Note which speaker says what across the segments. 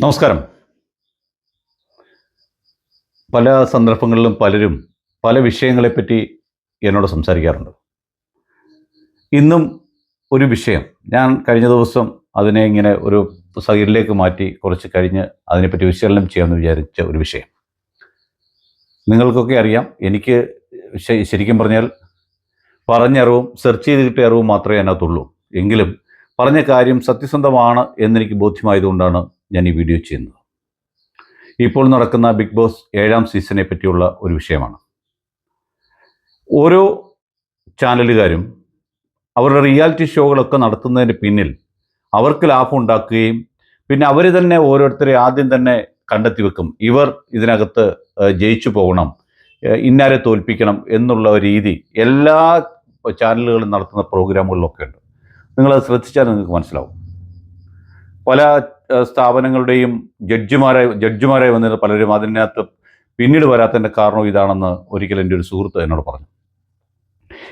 Speaker 1: നമസ്കാരം. പല സന്ദർഭങ്ങളിലും പലരും പല വിഷയങ്ങളെപ്പറ്റി എന്നോട് സംസാരിക്കാറുണ്ട്. ഇന്നും ഒരു വിഷയം. ഞാൻ കഴിഞ്ഞ ദിവസം അതിനെ ഇങ്ങനെ ഒരു സൈഡിലേക്ക് മാറ്റി കുറച്ച് കഴിഞ്ഞ് അതിനെപ്പറ്റി വിശകലനം ചെയ്യാമെന്ന് വിചാരിച്ച ഒരു വിഷയം. നിങ്ങൾക്കൊക്കെ അറിയാം എനിക്ക് ശരിക്കും പറഞ്ഞാൽ പറഞ്ഞ അറിവും സെർച്ച് ചെയ്ത് കിട്ടിയ അറിവും മാത്രമേ അതിനകത്തുള്ളൂ. എങ്കിലും പറഞ്ഞ കാര്യം സത്യസന്ധമാണ് എന്നെനിക്ക് ബോധ്യമായതുകൊണ്ടാണ് ഞാൻ ഈ വീഡിയോ ചെയ്യുന്നത്. ഇപ്പോൾ നടക്കുന്ന ബിഗ് ബോസ് ഏഴാം സീസണെ പറ്റിയുള്ള ഒരു വിഷയമാണ്. ഓരോ ചാനലുകാരും അവരുടെ റിയാലിറ്റി ഷോകളൊക്കെ നടത്തുന്നതിന് പിന്നിൽ അവർക്ക് ലാഭം ഉണ്ടാക്കുകയും പിന്നെ അവർ തന്നെ ഓരോരുത്തരെ ആദ്യം തന്നെ കണ്ടെത്തി വെക്കും. ഇവർ ഇതിനകത്ത് ജയിച്ചു പോകണം ഇന്നാരെ തോൽപ്പിക്കണം എന്നുള്ള രീതി എല്ലാ ചാനലുകളും നടത്തുന്ന പ്രോഗ്രാമുകളിലൊക്കെ ഉണ്ട്. നിങ്ങളത് ശ്രദ്ധിച്ചാൽ നിങ്ങൾക്ക് മനസ്സിലാവും. പല സ്ഥാപനങ്ങളുടെയും ജഡ്ജിമാരായി ജഡ്ജിമാരായി വന്നിരുന്ന പലരും അതിനകത്ത് പിന്നീട് വരാത്തതിന്റെ കാരണം ഇതാണെന്ന് ഒരിക്കൽ എന്റെ ഒരു സുഹൃത്ത് എന്നോട് പറഞ്ഞു.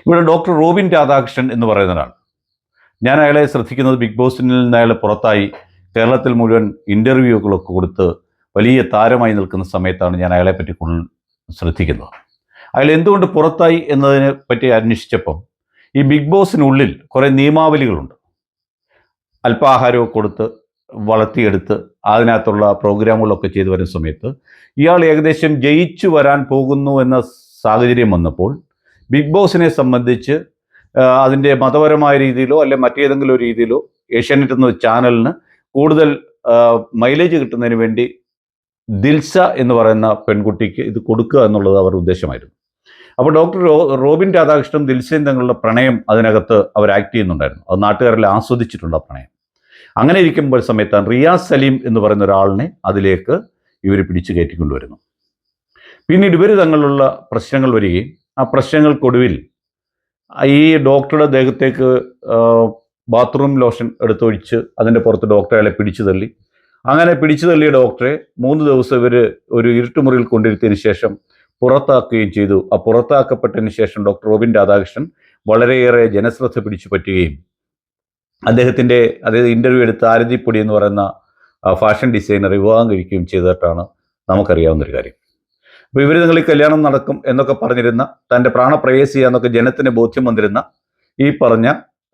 Speaker 1: ഇവിടെ ഡോക്ടർ റോബിൻ രാധാകൃഷ്ണൻ എന്ന് പറയുന്ന ഒരാൾ ഞാൻ അയാളെ ശ്രദ്ധിക്കുന്നത് ബിഗ് ബോസിൽ നിന്ന് അയാൾ പുറത്തായി കേരളത്തിൽ മുഴുവൻ ഇന്റർവ്യൂകളൊക്കെ കൊടുത്ത് വലിയ താരമായി നിൽക്കുന്ന സമയത്താണ് ഞാൻ അയാളെ പറ്റി കൂടുതൽ ശ്രദ്ധിക്കുന്നത്. അയാൾ എന്തുകൊണ്ട് പുറത്തായി എന്നതിനെ പറ്റി അന്വേഷിച്ചപ്പം ഈ ബിഗ് ബോസിനുള്ളിൽ കുറേ നിയമാവലികളുണ്ട്. അല്പാഹാരമൊക്കെ കൊടുത്ത് വളർത്തിയെടുത്ത് അതിനകത്തുള്ള പ്രോഗ്രാമുകളൊക്കെ ചെയ്തു വരുന്ന സമയത്ത് ഇയാൾ ഏകദേശം ജയിച്ചു വരാൻ പോകുന്നു എന്ന സാഹചര്യം വന്നപ്പോൾ ബിഗ് ബോസിനെ സംബന്ധിച്ച് അതിന്റെ മതപരമായ രീതിയിലോ അല്ലെ മറ്റേതെങ്കിലും ഒരു രീതിയിലോ ഏഷ്യാനെറ്റ് എന്ന ചാനലിന് കൂടുതൽ മൈലേജ് കിട്ടുന്നതിന് വേണ്ടി ദിൽസ എന്ന് പറയുന്ന പെൺകുട്ടിക്ക് ഇത് കൊടുക്കുക എന്നുള്ളത് അവരുടെ ഉദ്ദേശമായിരുന്നു. അപ്പോൾ ഡോക്ടർ റോബിൻ രാധാകൃഷ്ണൻ ദിൽസയും തങ്ങളുടെ പ്രണയം അതിനകത്ത് അവർ ആക്ട് ചെയ്യുന്നുണ്ടായിരുന്നു. അത് നാട്ടുകാരെല്ലാം ആസ്വദിച്ചിട്ടുണ്ട് ആ പ്രണയം. അങ്ങനെ ഇരിക്കുമ്പോൾ സമയത്താണ് റിയാസ് സലീം എന്ന് പറയുന്ന ഒരാളിനെ അതിലേക്ക് ഇവർ പിടിച്ചു കയറ്റിക്കൊണ്ടുവരുന്നു പിന്നീട് ഇവർ തങ്ങളുള്ള പ്രശ്നങ്ങൾ വരികയും ആ പ്രശ്നങ്ങൾക്കൊടുവിൽ ഈ ഡോക്ടറുടെ ദേഹത്തേക്ക് ബാത്റൂം ലോഷൻ എടുത്തൊഴിച്ച് അതിന്റെ പുറത്ത് ഡോക്ടറെ അയാളെ പിടിച്ചു തള്ളി. അങ്ങനെ പിടിച്ചു തള്ളിയ ഡോക്ടറെ മൂന്ന് ദിവസം ഇവർ ഒരു ഇരുട്ടുമുറിയിൽ കൊണ്ടിരുത്തിയതിന് ശേഷം പുറത്താക്കുകയും ചെയ്തു. ആ പുറത്താക്കപ്പെട്ടതിന് ശേഷം ഡോക്ടർ റോബിൻ രാധാകൃഷ്ണൻ വളരെയേറെ ജനശ്രദ്ധ പിടിച്ചു പറ്റുകയും അദ്ദേഹത്തിന്റെ അതായത് ഇന്റർവ്യൂ എടുത്ത ആരതിപ്പൊടി എന്ന് പറയുന്ന ഫാഷൻ ഡിസൈനർ വിവാഹം കഴിക്കുകയും ചെയ്തിട്ടാണ് നമുക്കറിയാവുന്നൊരു കാര്യം. അപ്പോൾ ഇവർ നിങ്ങൾ ഈ കല്യാണം നടക്കും എന്നൊക്കെ പറഞ്ഞിരുന്ന തന്റെ പ്രാണപ്രേയസി എന്നൊക്കെ ജനത്തിന് ബോധ്യം വന്നിരുന്ന ഈ പറഞ്ഞ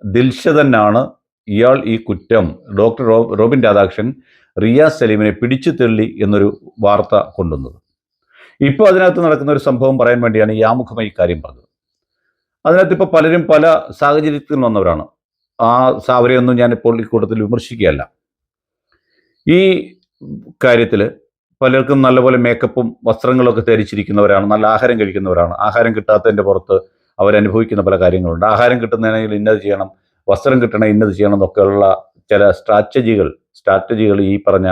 Speaker 1: ദിൽഷതന്നാണ് ഇയാൾ ഈ കുറ്റം. ഡോക്ടർ റോബിൻ രാധാകൃഷ്ണൻ റിയാസ് സലീമിനെ പിടിച്ചു തള്ളി എന്നൊരു വാർത്ത കൊണ്ടുവന്നത്. ഇപ്പോൾ അതിനകത്ത് നടക്കുന്ന ഒരു സംഭവം പറയാൻ വേണ്ടിയാണ് ഈ ആമുഖമായി കാര്യം പറഞ്ഞത്. അതിനകത്ത് ഇപ്പോൾ പലരും പല സാഹചര്യത്തിൽ വന്നവരാണ്. ആ സാവരെയൊന്നും ഞാനിപ്പോൾ കൂട്ടത്തിൽ വിമർശിക്കുകയല്ല. ഈ കാര്യത്തിൽ പലർക്കും നല്ലപോലെ മേക്കപ്പും വസ്ത്രങ്ങളൊക്കെ ധരിച്ചിരിക്കുന്നവരാണ് നല്ല ആഹാരം കഴിക്കുന്നവരാണ്. ആഹാരം കിട്ടാത്തതിന്റെ പുറത്ത് അവരനുഭവിക്കുന്ന പല കാര്യങ്ങളുണ്ട്. ആഹാരം കിട്ടുന്നതിനെങ്കിൽ ഇന്നത് ചെയ്യണം വസ്ത്രം കിട്ടണം ഇന്നത് ചെയ്യണം എന്നൊക്കെയുള്ള ചില സ്ട്രാറ്റജികൾ സ്ട്രാറ്റജികൾ ഈ പറഞ്ഞ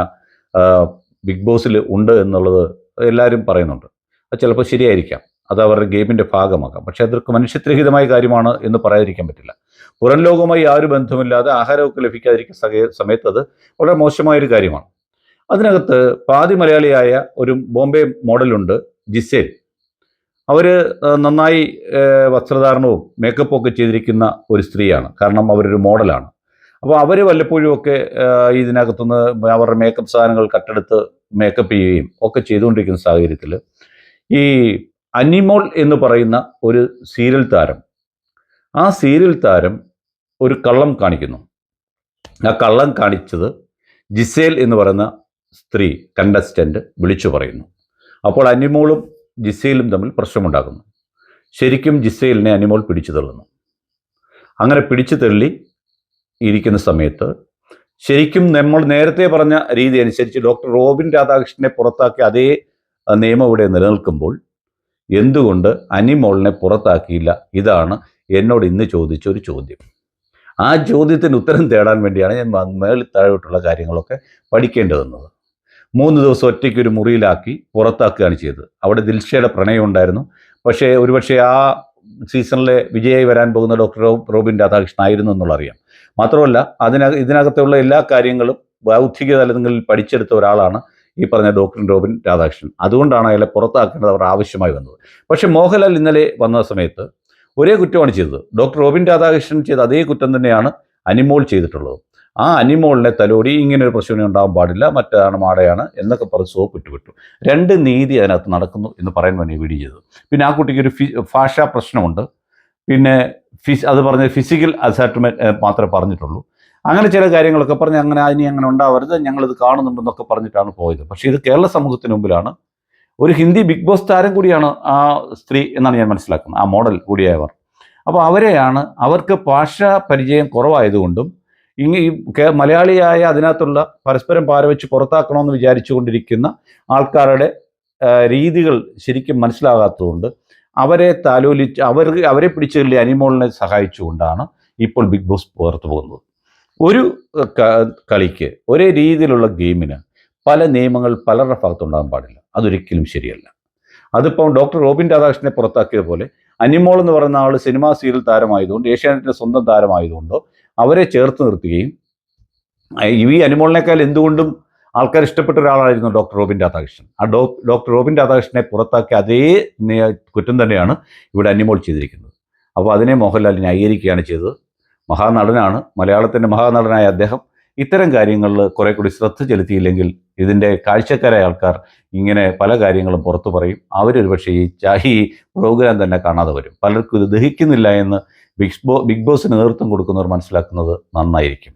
Speaker 1: ബിഗ് ബോസിൽ ഉണ്ട് എന്നുള്ളത് എല്ലാവരും പറയുന്നുണ്ട്. അത് ചിലപ്പോൾ ശരിയായിരിക്കാം. അത് അവരുടെ ഗെയിമിന്റെ ഭാഗമാക്കാം പക്ഷേ അതൊക്കെ മനുഷ്യത്രഹിതമായ കാര്യമാണ് എന്ന് പറയാതിരിക്കാൻ പറ്റില്ല. പുറം ലോകവുമായി യാതൊരു ബന്ധമില്ലാതെ ആഹാരമൊക്കെ ലഭിക്കാതിരിക്കുന്ന സമയത്ത് അത് വളരെ മോശമായൊരു കാര്യമാണ്. അതിനകത്ത് പാതി മലയാളിയായ ഒരു ബോംബെ മോഡലുണ്ട് ജിസേൽ. അവർ നന്നായി വസ്ത്രധാരണവും മേക്കപ്പും ഒക്കെ ചെയ്തിരിക്കുന്ന ഒരു സ്ത്രീയാണ്. കാരണം അവരൊരു മോഡലാണ്. അപ്പോൾ അവർ വല്ലപ്പോഴും ഒക്കെ ഇതിനകത്തുനിന്ന് അവരുടെ മേക്കപ്പ് സാധനങ്ങൾ കട്ടെടുത്ത് മേക്കപ്പ് ചെയ്യുകയും ഒക്കെ ചെയ്തുകൊണ്ടിരിക്കുന്ന സാഹചര്യത്തിൽ ഈ അനിമോൾ എന്ന് പറയുന്ന ഒരു സീരിയൽ താരം. ആ സീരിയൽ താരം ഒരു കള്ളം കാണിക്കുന്നു. ആ കള്ളം കാണിച്ചത് ജിസേൽ എന്ന് പറയുന്ന സ്ത്രീ കണ്ടസ്റ്റന്റ് വിളിച്ചു പറയുന്നു. അപ്പോൾ അനിമോളും ജിസേലും തമ്മിൽ പ്രശ്നമുണ്ടാകുന്നു. ശരിക്കും ജിസേലിനെ അനിമോൾ പിടിച്ചു തള്ളുന്നു. അങ്ങനെ പിടിച്ചു തള്ളി ഇരിക്കുന്ന സമയത്ത് ശരിക്കും നമ്മൾ നേരത്തെ പറഞ്ഞ രീതി അനുസരിച്ച് ഡോക്ടർ റോബിൻ രാധാകൃഷ്ണനെ പുറത്താക്കി അതേ നിയമം ഇവിടെ നിലനിൽക്കുമ്പോൾ എന്തുകൊണ്ട് അനിമോളിനെ പുറത്താക്കിയില്ല? ഇതാണ് എന്നോട് ഇന്ന് ചോദിച്ച ഒരു ചോദ്യം. ആ ചോദ്യത്തിന് ഉത്തരം തേടാൻ വേണ്ടിയാണ് ഞാൻ മേളിൽ താഴോട്ടുള്ള കാര്യങ്ങളൊക്കെ പഠിക്കേണ്ടി വന്നത്. മൂന്ന് ദിവസം ഒറ്റയ്ക്ക് ഒരു മുറിയിലാക്കി പുറത്താക്കുകയാണ് ചെയ്തത്. അവിടെ ദിൽഷയുടെ പ്രണയം ഉണ്ടായിരുന്നു. പക്ഷേ ഒരുപക്ഷെ ആ സീസണിലെ വിജയായി വരാൻ പോകുന്ന ഡോക്ടർ റോബിൻ രാധാകൃഷ്ണൻ ആയിരുന്നു എന്നുള്ള അറിയാം മാത്രമല്ല അതിനകത്ത് ഇതിനകത്തുള്ള എല്ലാ കാര്യങ്ങളും ബൗദ്ധിക തലങ്ങളിൽ പഠിച്ചെടുത്ത ഒരാളാണ് ഈ പറഞ്ഞ ഡോക്ടർ റോബിൻ രാധാകൃഷ്ണൻ. അതുകൊണ്ടാണ് അയാളെ പുറത്താക്കേണ്ടത് അവർ ആവശ്യമായി വന്നത്. പക്ഷേ മോഹൻലാൽ ഇന്നലെ വന്ന സമയത്ത് ഒരേ കുറ്റമാണ് ചെയ്തത്. ഡോക്ടർ റോബിൻ രാധാകൃഷ്ണൻ ചെയ്ത അതേ കുറ്റം തന്നെയാണ് അനിമോൾ ചെയ്തിട്ടുള്ളത്. ആ അനിമോളിനെ തലോടി ഇങ്ങനെ ഒരു പ്രശ്നം ഉണ്ടാകാൻ പാടില്ല മറ്റാണ് മാടയാണ് എന്നൊക്കെ പറഞ്ഞ് സോപ്പ് ഇട്ട് വിട്ടു. രണ്ട് നീതി അതിനകത്ത് നടക്കുന്നു എന്ന് പറയാൻ വേണ്ടി വീഡിയോ ചെയ്തു. പിന്നെ ആ കുട്ടിക്ക് ഒരു ഫി ഭാഷാ പ്രശ്നമുണ്ട്. പിന്നെ ഫിസ് അത് പറഞ്ഞ ഫിസിക്കൽ അസാറ്റ്മെന്റ് മാത്രമേ പറഞ്ഞിട്ടുള്ളൂ. അങ്ങനെ ചില കാര്യങ്ങളൊക്കെ പറഞ്ഞ് അങ്ങനെ ഇനി അങ്ങനെ ഉണ്ടാവരുത് ഞങ്ങളിത് കാണുന്നുണ്ടെന്നൊക്കെ പറഞ്ഞിട്ടാണ് പോയത്. പക്ഷേ ഇത് കേരള സമൂഹത്തിന് മുമ്പിലാണ്. ഒരു ഹിന്ദി ബിഗ് ബോസ് താരം കൂടിയാണ് ആ സ്ത്രീ എന്നാണ് ഞാൻ മനസ്സിലാക്കുന്നത് ആ മോഡൽ കൂടിയായവർ. അപ്പോൾ അവരെയാണ് അവർക്ക് ഭാഷ പരിചയം കുറവായതുകൊണ്ടും ഇങ്ങ ഈ മലയാളിയായ അതിനകത്തുള്ള പരസ്പരം പാരവെച്ച് പുറത്താക്കണമെന്ന് വിചാരിച്ചുകൊണ്ടിരിക്കുന്ന ആൾക്കാരുടെ രീതികൾ ശരിക്കും മനസ്സിലാകാത്തതുകൊണ്ട് അവരെ താലോലിച്ച് അവർ അവരെ പിടിച്ചു തള്ളി അനിമോളിനെ സഹായിച്ചുകൊണ്ടാണ് ഇപ്പോൾ ബിഗ് ബോസ് പുറത്തു പോകുന്നത്. ഒരു കളിക്ക് ഒരേ രീതിയിലുള്ള ഗെയിമിന് പല നിയമങ്ങൾ പലരുടെ ഭാഗത്തുണ്ടാകാൻ പാടില്ല. അതൊരിക്കലും ശരിയല്ല. അതിപ്പം ഡോക്ടർ റോബിൻ രാധാകൃഷ്ണനെ പുറത്താക്കിയത് പോലെ അനിമോൾ എന്ന് പറയുന്ന ആൾ സിനിമാ സീരിയൽ താരമായതുകൊണ്ട് ഏഷ്യാനെറ്റിന്റെ സ്വന്തം താരമായതുകൊണ്ടോ അവരെ ചേർത്ത് നിർത്തുകയും ഈ അനിമോളിനേക്കാൾ എന്തുകൊണ്ടും ആൾക്കാർ ഇഷ്ടപ്പെട്ട ഒരാളായിരുന്നു ഡോക്ടർ റോബിൻ രാധാകൃഷ്ണൻ. ആ ഡോ ഡോക്ടർ റോബിൻ രാധാകൃഷ്ണനെ പുറത്താക്കിയ അതേ കുറ്റം തന്നെയാണ് ഇവിടെ അനിമോൾ ചെയ്തിരിക്കുന്നത്. അപ്പോൾ അതിനെ മോഹൻലാൽ ന്യായീകരിക്കുകയാണ് ചെയ്തത്. മഹാനടനാണ് മലയാളത്തിന്റെ മഹാനടനായ അദ്ദേഹം ഇത്തരം കാര്യങ്ങളിൽ കുറെ കൂടി ശ്രദ്ധ ചെലുത്തിയില്ലെങ്കിൽ ഇതിന്റെ കാഴ്ചക്കാരായ ആൾക്കാർ ഇങ്ങനെ പല കാര്യങ്ങളും പുറത്തു പറയും. അവരൊരു പക്ഷേ ഈ ചാഹി പ്രോഗ്രാം തന്നെ കാണാതെ വരും. പലർക്കും ഇത് ദഹിക്കുന്നില്ല എന്ന് ബിഗ് ബോ ബിഗ് ബോസിന് നേതൃത്വം കൊടുക്കുന്നവർ മനസ്സിലാക്കുന്നത് നന്നായിരിക്കും.